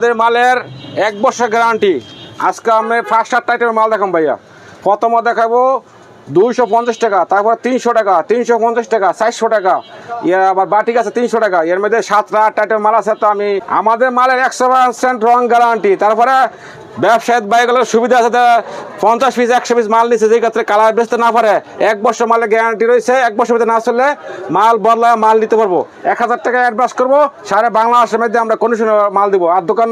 আমাদের মালের এক বছর গ্যারান্টি আজকে আমি ফার্স্ট আট টাইটের মাল দেখাম ভাইয়া। প্রথম দেখাবো দুইশো পঞ্চাশ টাকা, তারপর তিনশো টাকা, তিনশো পঞ্চাশ টাকা, চারশো টাকা। ইয়ে আবার বাটিক আছে তিনশো টাকা, এর মধ্যে সাতটা আট টাইটের মাল আছে। তো আমি, আমাদের মালের একশো পার্সেন্ট রং গ্যারান্টি তারপরে ব্যবসায়িক বাইকগুলোর সুবিধা আছে তা পঞ্চাশ পিস একশো পিস মাল নিচ্ছে যে ক্ষেত্রে কালার বেচতে না পারে এক বছর মালের গ্যারান্টি রয়েছে এক বছর মধ্যে না চললে মাল বদলা মাল নিতে পারব। এক হাজার টাকা অ্যাডভান্স করব সারা বাংলাদেশের মধ্যে আমরা কন্ডিশনে মাল দিব। আর দোকান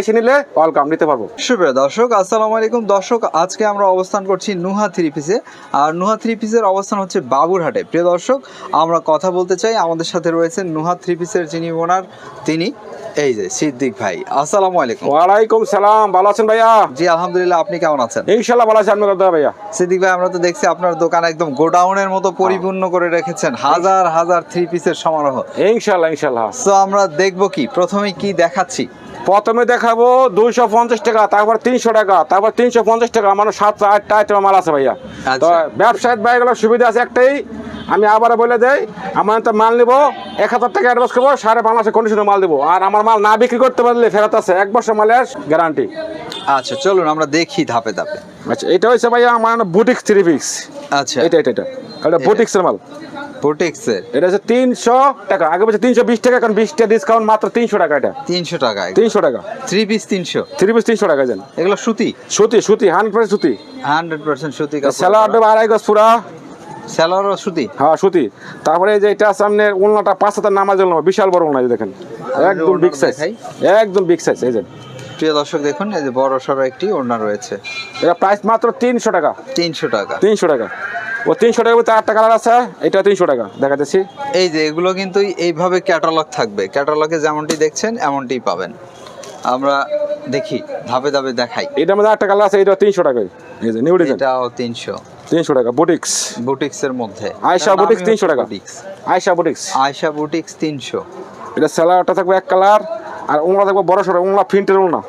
এসে নিলে ওয়েলকাম নিতে পারব। সুপ্রিয় দর্শক আসসালামু আলাইকুম। দর্শক আজকে আমরা অবস্থান করছি নুহা থ্রি পিসে। আর নুহা থ্রি পিসের অবস্থান হচ্ছে বাবুরহাটে। প্রিয় দর্শক আমরা কথা বলতে চাই। আমাদের সাথে রয়েছেন নুহা থ্রি পিসের যিনি ওনার তিনি এই যে সিদ্দিক ভাই। আসসালামু আলাইকুম। ওয়ালাইকুম সালাম ভালো আছেন ভাইয়া? জি আলহামদুলিল্লাহ আপনি কেমন আছেন? ভালো আছি আপনার কথা ভাইয়া। সিদ্দিক ভাই আমরা তো দেখছি আপনার দোকান একদম গোডাউনের মতো পরিপূর্ণ করে রেখেছেন হাজার হাজার থ্রি পিসের সমারোহ। তো আমরা দেখব কি প্রথমে কি দেখাচ্ছি? প্রথমে দেখাবো দুইশো পঞ্চাশ টাকা তারপর তিনশো টাকা তারপর তিনশো পঞ্চাশ টাকা আমার সাতটা আটটা আইটেম মাল আছে ভাইয়া। আচ্ছা। তো ব্যবসায়িক বাইকগুলোর সুবিধা আছে একটাই আমি আবার বলে দেই আমার তো মাল নিবো এক হাজার টাকা অ্যাডভান্স করব সাড়ে বাংলাদেশে কন্ডিশনে মাল দেবো। আর আমার মাল না বিক্রি করতে পারলে ফেরত আছে এক বছর মালের গ্যারান্টি আচ্ছা চলুন আমরা দেখি ধাপে ধাপে। আচ্ছা এটা হচ্ছে ভাইয়া আমার বুটিক থ্রি পিক্স আচ্ছা। এটা এটা এটা। এটা বুটিক্সের মাল। পোটেক্সের এটা হচ্ছে তিনশো টাকা। আগে বলছে তিনশো বিশ টাকা এখন টাকা ডিসকাউন্ট মাত্র তিনশো টাকা এটা। তিনশো টাকায় তিনশো টাকা। থ্রি পিস তিনশো। থ্রি পিস তিনশো টাকা যান এগুলো সুতি? সুতি সুতি হান্ড্রেড পার্সেন্ট সুতি। হান্ড্রেড পার্সেন্ট সুতি স্যালাড আড়াই গজ পুরা। স্যালোয়ারও সুতি? হ্যাঁ সুতি। তারপরে এই যে এটা সামনে উলনাটা পাঁচ হাজার নামাজ বিশাল বড় যে দেখেন। একদম বিগ সাইজ একদম বিগ সাইজ এই যে। প্রিয় দর্শক দেখুন এই যে বড় সড়ো একটি ওড়না রয়েছে। এটা প্রাইস মাত্র তিনশো টাকা। তিনশো টাকা। তিনশো টাকা। ও তিনশো টাকা ভিতরে আটটা কালার আছে এটা তিনশো টাকা দেখাতেছি। এই যে এগুলো কিন্তু এইভাবে ক্যাটালগ থাকবে। ক্যাটালগে যেমনটি দেখছেন এমনটি পাবেন। আমরা দেখি ধাপে ধাপে দেখাই। এটার মধ্যে আটটা কালার আছে এটা তিনশো টাকা এই যে নিউ ডিজাইন এটাও তিনশো। তিনশো টাকা বুটিক্স। বুটিক্সের মধ্যে। আয়শা বুটিক্স তিনশো টাকা। আয়সা বুটিক্স। আয়শা বুটিক্স তিনশো। এটা স্যালাডটা থাকবে এক কালার আর উংলা দেখব বড় সড়ো উংলা প্রিন্টের উংলা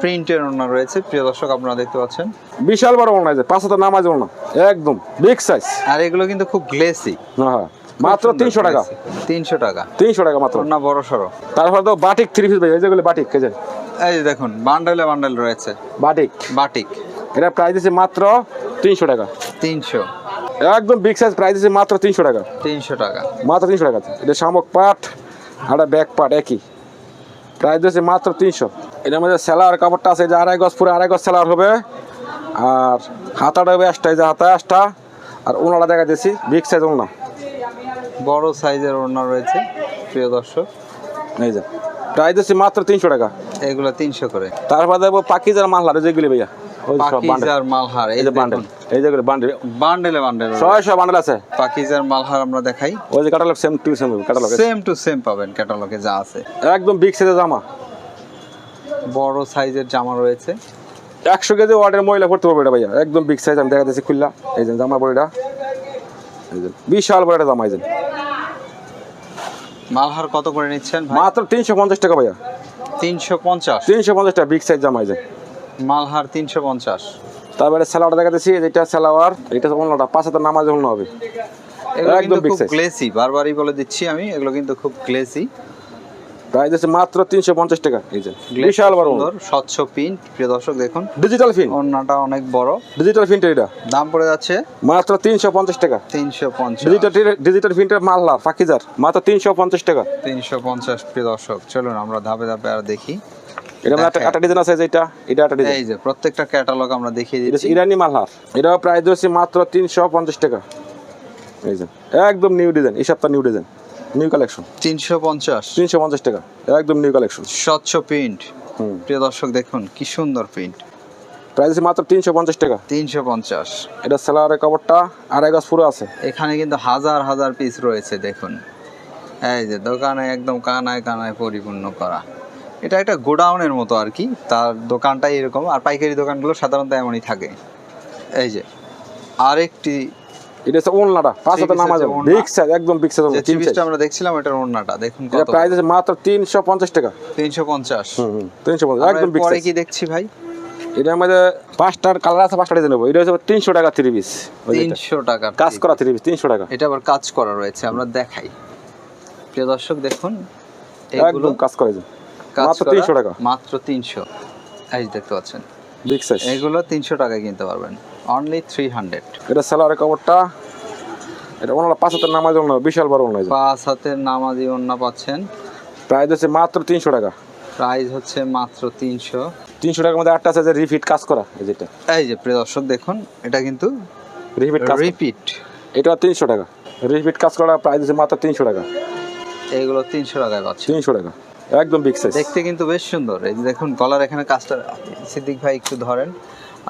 প্রিন্টের ওড়না রয়েছে প্রিয় দর্শক আপনারা দেখতে পাচ্ছেন। বিশাল বড় উংলা আছে পাঁচ হাজার নামাজ উংলা একদম বিগ সাইজ আর এগুলো কিন্তু খুব গ্লেসি হ্যাঁ মাত্র তিনশো টাকা। তিনশো টাকা। তিনশো টাকা মাত্র। ওড়না বড় সড়ো। তারপরে তো বাটিক থ্রি পিস ভাই এই যেগুলো বাটিক কে যে। এই যে দেখুন বান্ডেলে বান্ডেল রয়েছে। বাটিক বাটিক এটা প্রাইস দিচ্ছে মাত্র তিনশো টাকা। তিনশো। একদম বিগ সাইজ প্রাইস দিচ্ছে মাত্র তিনশো টাকা। তিনশো টাকা। মাত্র তিনশো টাকা। এটা শামুক পাট আর ব্যাক পাট একই। প্রাইস দিচ্ছে মাত্র তিনশো। এটার মধ্যে সেলার কাপড়টা আছে যে আড়াই গজ পুরো আড়াই গজ সেলার হবে। আর হাতাটা হবে একটা যে হাতা একটা। আর ওনারা দেখা দিয়েছি বিগ সাইজ ওনা। বড় সাইজের ওনার রয়েছে প্রিয় দর্শক। এই যে প্রাইস দিচ্ছে মাত্র তিনশো টাকা। এগুলো তিনশো করে। তারপর দেখব পাকিজার মাল যেগুলি ভাইয়া। পাকিজার মালহার এই যে বান্ডেল এই যেগুলো বান্ডেল বান্ডেলে বান্ডেল ছয়শো বান্ডেল আছে। পাকিজার মালহার আমরা দেখাই। ওই যে catalogue same to same catalogue same to same পাবেন ক্যাটালগে যা আছে। একদম বিগ সাইজের জামা। বড় সাইজের জামা রয়েছে। একশো কেজি ওয়ার্ডের মহিলা পড়তে পারবে এটা ভাইয়া। একদম বিগ সাইজ আমি দেখা দিচ্ছি খুললা। এই যে জামা এই বিশাল বড় একটা জামা এই যে। মালহার কত করে নিচ্ছেন মাত্র তিনশো পঞ্চাশ টাকা ভাইয়া। তিনশো পঞ্চাশ। তিনশো পঞ্চাশ টাকা বিগ সাইজ জামা এই যে। মালহার তিনশো পঞ্চাশ। তারপরে স্যালাড দেখা দিচ্ছি যেটা স্যালাওয়ার এটা অন্যটা পাঁচ হাজার নামাজ হল হবে একদম গ্লেসি বারবারই বলে দিচ্ছি আমি এগুলো কিন্তু খুব গ্লেসি প্রাইস আছে মাত্র তিনশো পঞ্চাশ টাকা এই যে। বিশাল বড়। স্বচ্ছ প্রিন্ট প্রিয় দর্শক দেখুন। ডিজিটাল অনেক বড়। ডিজিটাল এটা। দাম পড়ে যাচ্ছে মাত্র তিনশো পঞ্চাশ টাকা। তিনশো পঞ্চাশ। ডিজিটাল মাল্লা মাত্র তিনশো পঞ্চাশ টাকা। তিনশো পঞ্চাশ প্রিয় দর্শক চলুন আমরা ধাপে ধাপে আর দেখি। এটা মানে একটা দেখাই। একটা ডিজাইন আছে যেটা এটা একটা ডিজাইন এই যে প্রত্যেকটা ক্যাটালগ আমরা দেখিয়ে এটা দিচ্ছি। ইরানি মালহার এটা প্রাইস হচ্ছে মাত্র তিনশো পঞ্চাশ টাকা। এই যে একদম নিউ ডিজাইন এই সপ্তাহ নিউ ডিজাইন নিউ কালেকশন তিনশো পঞ্চাশ। তিনশো পঞ্চাশ টাকা একদম নিউ কালেকশন স্বচ্ছ প্রিন্ট হুম। প্রিয় দর্শক দেখুন কি সুন্দর প্রিন্ট প্রাইস মাত্র তিনশো পঞ্চাশ টাকা। তিনশো পঞ্চাশ। এটা কাপড়টা আড়াই গাছ পুরো আছে। এখানে কিন্তু হাজার হাজার পিস রয়েছে দেখুন। এই যে দোকানে একদম কানায় কানায় পরিপূর্ণ করা। এটা একটা গোডাউনের মতো আর কি। তার দোকানটাই এরকম আর পাইকারি দোকানগুলো সাধারণত এমনই থাকে। এই যে আরেকটি এটা হচ্ছে পাঁচ বিগ সাইজ একদম বিগ সাইজ যে চিপিসটা আমরা দেখছিলাম এটার দেখুন এটা কত প্রাইস আছে মাত্র টাকা। হুম একদম বিগ পরে কি দেখছি ভাই? এটার মধ্যে পাঁচটার কালার আছে পাঁচটা ডিজাইন নেব এটা হচ্ছে তিনশো টাকা থ্রি পিস তিনশো টাকা কাজ করা থ্রি পিস তিনশো টাকা। এটা আবার কাজ করা রয়েছে আমরা দেখাই। প্রিয় দর্শক দেখুন একদম কাজ করে কাজ মাত্র 300 টাকা। মাত্র তিনশো। এই যে দেখতে পাচ্ছেন। বিগ সাইজ এগুলো তিনশো টাকায় কিনতে পারবেন। অনলি থ্রি হান্ড্রেড এটা সালোয়ারের কাপড়টা এটা ওনারা পাঁচ হাতের নামাজ জন্য বিশাল বড় ওনার পাঁচ হাতের নামাজি ওন্না পাচ্ছেন। প্রাইস হচ্ছে মাত্র তিনশো টাকা। প্রাইস হচ্ছে মাত্র তিনশো। তিনশো টাকার মধ্যে আটটা আছে যে রিফিট কাজ করা এই যেটা এই যে প্রিয় দর্শক দেখুন এটা কিন্তু রিফিট কাজ রিপিট এটা তিনশো টাকা। রিফিট কাজ করা প্রাইস হচ্ছে মাত্র তিনশো টাকা। এগুলো তিনশো টাকায় পাচ্ছেন। তিনশো টাকা। একদম বিগ সাইজ দেখতে কিন্তু বেশ সুন্দর। এই যে দেখুন গলার এখানে কাজটা সিদ্দিক ভাই একটু ধরেন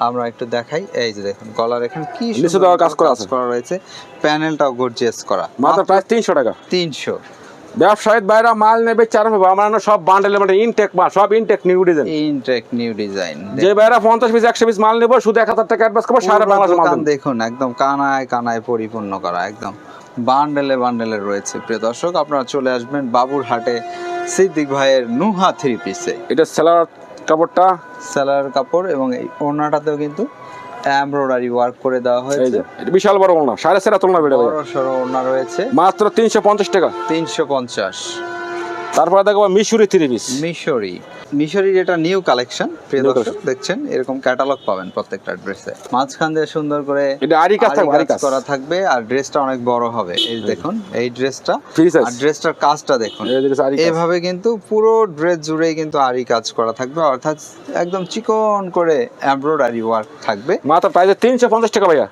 আমরা একটু দেখাই। এই যে দেখুন গলার এখানে কি নিচে সুন্দর দেওয়া কাজ করা আছে। করা রয়েছে। প্যানেলটাও গর্জিয়াস করা। মাত্র প্রাইস তিনশো টাকা। তিনশো। ব্যবসায়িক বাইরা মাল নেবে চার আমরা সব বান্ডেল মানে ইনটেক মাল সব intact new design intact new design যে বাইরা পঞ্চাশ পিস একশো পিস মাল নেব শুধু এক হাজার টাকা অ্যাডভান্স করব সারা বাংলাদেশ মাল দেখুন একদম কানায় কানায় পরিপূর্ণ করা একদম। বান্ডেলে বান্ডেলে রয়েছে। প্রিয় দর্শক আপনারা চলে আসবেন বাবুরহাটে। সিদ্দিক ভাইয়ের নুহা থ্রি পিসে এটা সেলার কাপড়টা? সেলার কাপড় এবং এই ওড়নাটাতেও কিন্তু এমব্রয়ডারি ওয়ার্ক করে দেওয়া হয়েছে। এটা বিশাল বড় ওনা সাড়ে সেরা তুলনা বেড়ে বড় সরো ওড়না রয়েছে। মাত্র তিনশো পঞ্চাশ টাকা। তিনশো পঞ্চাশ। তারপরে দেখব মিশুরি থ্রি পিস মিশরি। মিশরি যেটা নিউ কালেকশন প্রিয় দর্শক দেখছেন এরকম ক্যাটালগ পাবেন প্রত্যেকটা ড্রেসে মাঝখান দিয়ে সুন্দর করে এটা আরি কাজ থাকবে আরি কাজ করা থাকবে আর ড্রেসটা অনেক বড় হবে। এই দেখুন এই ড্রেসটা আর ড্রেসটার কাজটা দেখুন। এই যে আরি কাজ এভাবে কিন্তু পুরো ড্রেস জুড়েই কিন্তু আরি কাজ করা থাকবে অর্থাৎ একদম চিকন করে এমব্রয়ডারি ওয়ার্ক থাকবে। মাত্র প্রাইস তিনশো পঞ্চাশ টাকা ভাইয়া।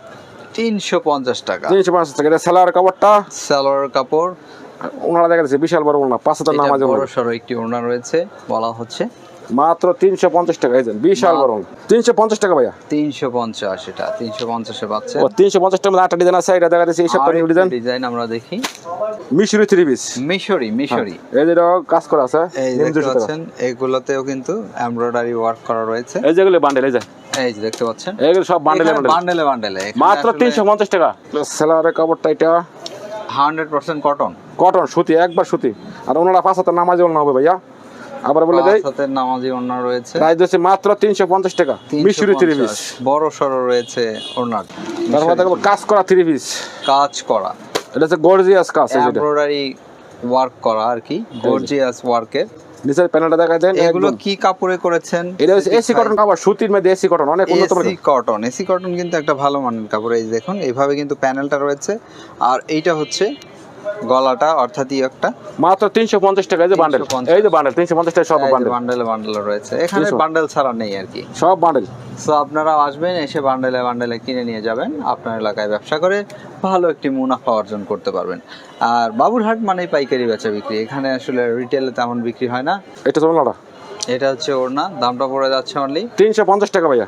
তিনশো পঞ্চাশ টাকা। তিনশো পঞ্চাশ টাকা। এটা সেলার কাপড়টা? সালোয়ার কাপড় ওনারা দেখা যাচ্ছে বিশাল বড় ওনা পাঁচ হাজার নামাজ বড় সড়ো একটি ওড়না রয়েছে বলা হচ্ছে। মাত্র তিনশো পঞ্চাশ টাকা এই বিশাল বড় ওনা তিনশো পঞ্চাশ টাকা ভাইয়া। তিনশো পঞ্চাশ এটা তিনশো পঞ্চাশে পাচ্ছেন ও তিনশো পঞ্চাশ টাকা আটটা ডিজাইন আছে এটা দেখা যাচ্ছে এই সপ্তাহে নিউ ডিজাইন ডিজাইন আমরা দেখি। মিশুরি থ্রি পিস মিশরি মিশরি। এই যে কাজ করা আছে এই দেখতে পাচ্ছেন এগুলোতেও কিন্তু এমব্রয়ডারি ওয়ার্ক করা রয়েছে। এই যেগুলো বান্ডেল এই যে। এই যে দেখতে পাচ্ছেন। এইগুলো সব বান্ডেলে বান্ডেলে বান্ডেলে মাত্র তিনশো পঞ্চাশ টাকা। সেলারের কাপড়টা এটা। Hundred percent cotton. কটন সুতি একবার সুতি। আর ওনারা পাঁচ হাজার নামাজ না হবে ভাইয়া। আবার বলে দেয় হাতের নামাজি ওনা রয়েছে। প্রাইস হচ্ছে মাত্র তিনশো পঞ্চাশ টাকা মিশরি থ্রি পিস বড় সড়ো রয়েছে ওড়নার। তারপর দেখো কাজ করা থ্রি পিস কাজ করা। এটা হচ্ছে গর্জিয়াস কাজ এমব্রয়ডারি ওয়ার্ক করা আর কি গর্জিয়াস ওয়ার্কের নিচের প্যানেলটা দেখা যায় এগুলো কি কাপড়ে করেছেন? এটা হচ্ছে এসি কটন কাপড় সুতির মধ্যে এসি কটন অনেক উন্নত এসি কটন এসি কটন কিন্তু একটা ভালো মানের কাপড়। এই দেখুন এইভাবে কিন্তু প্যানেলটা রয়েছে। আর এইটা হচ্ছে গলাটা অর্থাৎ একটা মাত্র তিনশো পঞ্চাশ টাকা এই যে বান্ডেল এই যে বান্ডেল তিনশো পঞ্চাশ টাকা সব বান্ডেল বান্ডেল বান্ডেল রয়েছে। এখানে বান্ডেল ছাড়া নেই আর কি। সব বান্ডেল সো আপনারা আসবেন এসে বান্ডেলে বান্ডেলে কিনে নিয়ে যাবেন। আপনার এলাকায় ব্যবসা করে ভালো একটি মুনাফা অর্জন করতে পারবেন। আর বাবুরহাট মানেই পাইকারি বেচা বিক্রি। এখানে আসলে রিটেলে তেমন বিক্রি হয় না। এটা তোমরা এটা হচ্ছে ওড়না। দামটা পড়ে যাচ্ছে অনলি তিনশো পঞ্চাশ টাকা ভাইয়া।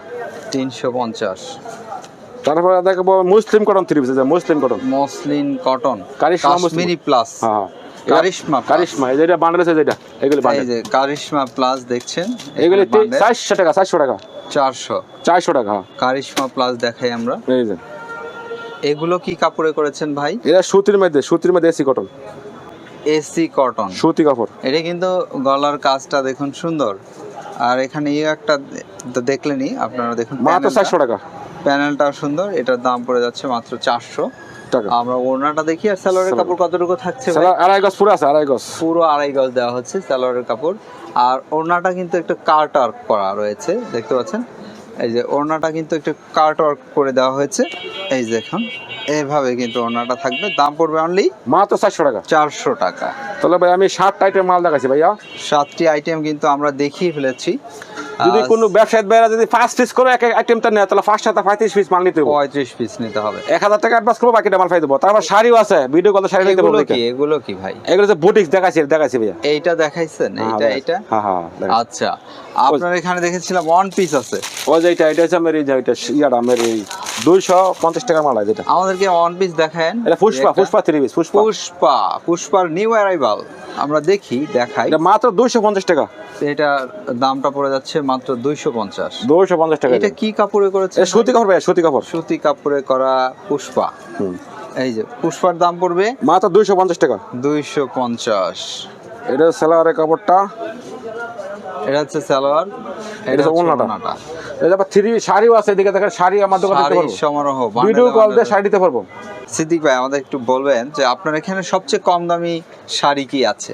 তিনশো পঞ্চাশ। তারপরে দেখব muslin cotton three piece muslin cotton muslin cotton Karishma muslin. Kashmiri plus হ্যাঁ কারিশমা কারিশমা এই যেটা বান্ডেল আছে যেটা এগুলি এই বান্ডেল যে কারিশমা প্লাস দেখছেন এগুলি এখানে bundle চারশো টাকা চারশো টাকা। চারশো। চারশো টাকা হ্যাঁ। কারিশমা প্লাস দেখাই আমরা। এই যে। এগুলো কি কাপড়ে করেছেন ভাই? এটা সুতির মধ্যে সুতির মধ্যে এসি কটন এসি কটন সুতি কাপড়। এটা কিন্তু গলার কাজটা দেখুন সুন্দর। আর এখানে ইয়ে একটা তো দেখলেনি আপনারা দেখুন মাত্র প্যানেলটা। চারশো টাকা। প্যানেলটা সুন্দর এটার দাম পড়ে যাচ্ছে মাত্র চারশো। টাকা। আমরা ওড়নাটা দেখি আর সালোয়ারের কাপড় কতটুকু থাকছে আড়াই গজ পুরো আছে আড়াই গজ। পুরো আড়াই গজ দেওয়া হচ্ছে সালোয়ারের কাপড়। আর ওড়নাটা কিন্তু একটু কার্ট ওয়ার্ক করা রয়েছে দেখতে পাচ্ছেন? এই যে ওড়নাটা কিন্তু একটু কার্ট ওয়ার্ক করে দেওয়া হয়েছে। এই যে দেখুন এইভাবে কিন্তু ওড়নাটা থাকবে। দাম পড়বে অনলি মাত্র চারশো টাকা। চারশো টাকা। তাহলে ভাই আমি ষাট টাইপের মাল দেখাচ্ছি ভাইয়া। সাতটি আইটেম কিন্তু আমরা দেখিয়ে ফেলেছি। যদি কোনো ব্যবসায়িক ভাইরা যদি ফার্স্ট পিস করে এক আইটেমটা নেয় তাহলে ফার্স্ট হাতে পঁয়ত্রিশ পিস মাল নিতে হবে। পঁয়ত্রিশ পিস নিতে হবে। এক হাজার টাকা অ্যাডভান্স করব বাকিটা মাল পাই দেবো। তারপর শাড়িও আছে ভিডিও শাড়ি নিতে পারব এগুলো কি? ভাই? এগুলো বুটিক্স দেখাচ্ছি দেখাচ্ছি ভাইয়া। এইটা দেখাইছেন? হ্যাঁ, এইটা এইটা? হ্যাঁ হ্যাঁ আচ্ছা আপনার এখানে দেখেছিলাম ওয়ান পিস আছে। ওই যে এটা এটা হচ্ছে আমার এই যে এটা ইয়াটা আমার এই দুইশো পঞ্চাশ টাকা মাল যেটা। আমাদেরকে ওয়ান পিস দেখায়েন। এটা পুষ্পা পুষ্পা থ্রি পিস পুষ্পা। পুষ্পা পুষ্পার নিউ অ্যারাইভাল আমরা দেখি দেখাই। এটা মাত্র দুইশো পঞ্চাশ টাকা। এটা দামটা পড়ে যাচ্ছে মাত্র দুইশো পঞ্চাশ। দুইশো পঞ্চাশ টাকা এটা কি কাপড়ে করেছে সুতি কাপড় ভাইয়া সুতি কাপড়। সুতি কাপড়ে করা পুষ্পা। এই যে পুষ্পার দাম পড়বে? মাত্র দুইশো পঞ্চাশ টাকা। দুইশো পঞ্চাশ। এটা সেলারের কাপড়টা। এটা হচ্ছে সালোয়ার এটা হচ্ছে ওড়নাটা। এটা আবার থ্রি শাড়িও আছে এদিকে দেখেন শাড়ি আমার দোকানে দিতে পারব। সমারোহ ভিডিও কল দিয়ে শাড়ি দিতে পারব। সিদ্দিক ভাই আমাদের একটু বলবেন যে আপনার এখানে সবচেয়ে কম দামি শাড়ি কি আছে?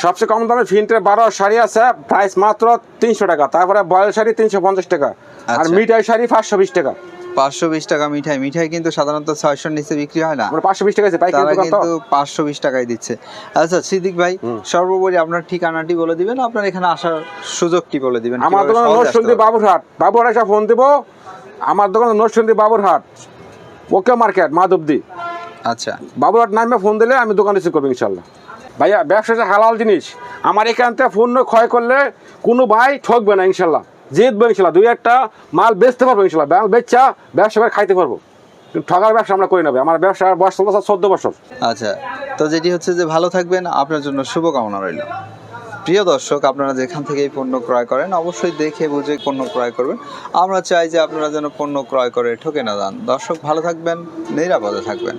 সবচেয়ে কম দামে ফিন্টের বারো শাড়ি আছে প্রাইস মাত্র তিনশো টাকা। তারপরে বয়েল শাড়ি তিনশো পঞ্চাশ টাকা। আর আচ্ছা। মিঠাই শাড়ি পাঁচশো বিশ টাকা। পাঁচশো বিশ টাকা মিঠাই। মিঠাই কিন্তু সাধারণত ছয়শোর নিচে বিক্রি হয় না। পাঁচশো বিশ টাকা তারা কিন্তু পাঁচশো বিশ টাকায় দিচ্ছে। আচ্ছা সিদ্দিক ভাই সর্বোপরি আপনার ঠিকানাটি বলে দিবেন আপনার এখানে আসার সুযোগটি বলে দিবেন। আমার দোকান পারবে? বাবুরহাট। বাবুরহাট ফোন দিব। আমার দোকান Narsingdi Baburhat. Okay market Madhabdi. আচ্ছা। বাবুরহাট নামে ফোন দিলে আমি দোকান রিসিভ করব ইনশাল্লাহ। ভাইয়া ব্যবসাটা হালাল জিনিস, আমার এখান থেকে পণ্য ক্ষয় করলে কোনো ভাই ঠকবে না, ইনশাল্লাহ। জিতবে, ইনশাল্লাহ। দুই একটা মাল বেচতে পারব, ইনশাল্লাহ। মাল বেচা, ব্যবসা করে খাইতে পারব। ঠকার ব্যবসা আমরা করি নেবে আমার ব্যবসার বয়স চলতেছে চোদ্দ বছর। আচ্ছা তো যেটি হচ্ছে যে ভালো থাকবেন, আপনার জন্য শুভকামনা রইল। প্রিয় দর্শক, আপনারা যেখান থেকে পণ্য ক্রয় করেন, অবশ্যই দেখে বুঝে পণ্য ক্রয় করবেন। আমরা চাই যে আপনারা যেন পণ্য ক্রয় করে ঠকে না যান। দর্শক, ভালো থাকবেন, নিরাপদে থাকবেন।